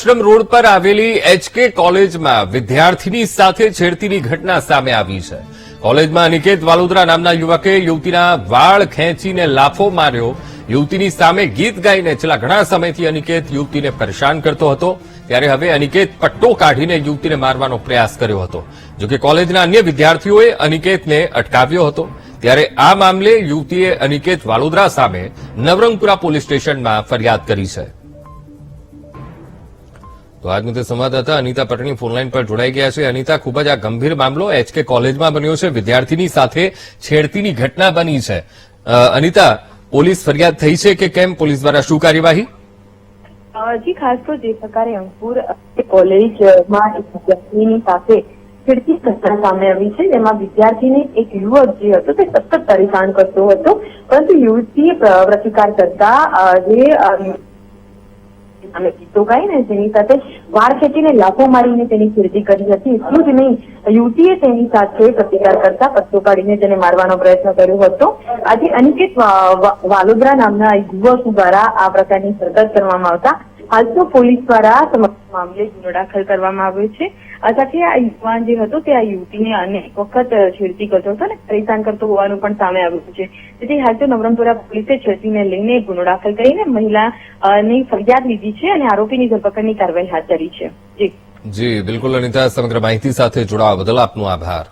આશ્રમ road પર આવેલી HK કોલેજમાં વિદ્યાર્થીની સાથે છેડતીની ઘટના સામે આવી છે. કોલેજમાં અનિકેત વાલોદરા નામના યુવકે યુવતીના વાળ ખેંચીને લાફો માર્યો. યુવતીની સામે ગીત ગાઈને છેલ્લા ઘણા સમયથી અનિકેત યુવતીને પરેશાન કરતો હતો. ત્યારે હવે અનિકેત પટ્ટો કાઢીને યુવતીને મારવાનો પ્રયાસ કર્યો હતો. જોકે કોલેજના અન્ય વિદ્યાર્થીઓએ અનિકેતને અટકાવ્યો હતો. ત્યારે આ મામલે યુવતીએ અનિકેત વાલોદરા સામે નવરંગપુરા પોલીસ સ્ટેશનમાં ફરિયાદ કરી છે. તો આજ મુદ્દે સંવાદદાતા અનિતા પટણી ફોનલાઈન પર જોડાઈ ગયા છે. અનિતા, ખૂબ જ આ ગંભીર મામલો એચકે કોલેજમાં બન્યો છે. વિદ્યાર્થીની સાથે છેડતીની ઘટના બની છે. અનિતા, પોલીસ ફરિયાદ થઈ છે કે કેમ? પોલીસ દ્વારા શું કાર્યવાહી? જી, ખાસ તો જે પ્રકારે અંકુર કોલેજમાં એક વિદ્યાર્થીની સાથે છેડતી ઘટના સામે આવી છે. જેમાં વિદ્યાર્થીને એક યુવક જે હતો તે સતત પરેશાન કરતો હતો. પરંતુ યુવતીએ પ્રતિકાર કરતા જે અ, ગીતો ગાઈ ને તેની સાથે વાળ ખેંચીને લાફો મારીને તેની છેડતી કરી હતી. એટલું જ નહીં યુવતીએ તેની સાથે પ્રતિકાર કરતા પત્તો કાઢીને તેને મારવાનો પ્રયત્ન કર્યો હતો. આજે અનિકેત વાલોદરા નામના યુવક દ્વારા આ પ્રકારની હરકત કરવામાં આવતા હાલ તો પોલીસ દ્વારા સમગ્ર મામલે ગુનો દાખલ કરવામાં આવ્યો છે. સાથે આ યુવાન જે હતો તે આ યુવતીને અનેક વખત છેડતી કરતો હતો ને પરેશાન કરતો હોવાનું પણ સામે આવ્યું છે. તેથી હાલ તો નવરંગપુરા પોલીસે છેડતીને લઈને ગુનો દાખલ કરીને મહિલા ની ફરિયાદ લીધી છે અને આરોપીની ધરપકડની કાર્યવાહી હાથ ધરી છે. જી, બિલકુલ અનિતા, સમગ્ર માહિતી સાથે જોડાવા બદલ આપનો આભાર.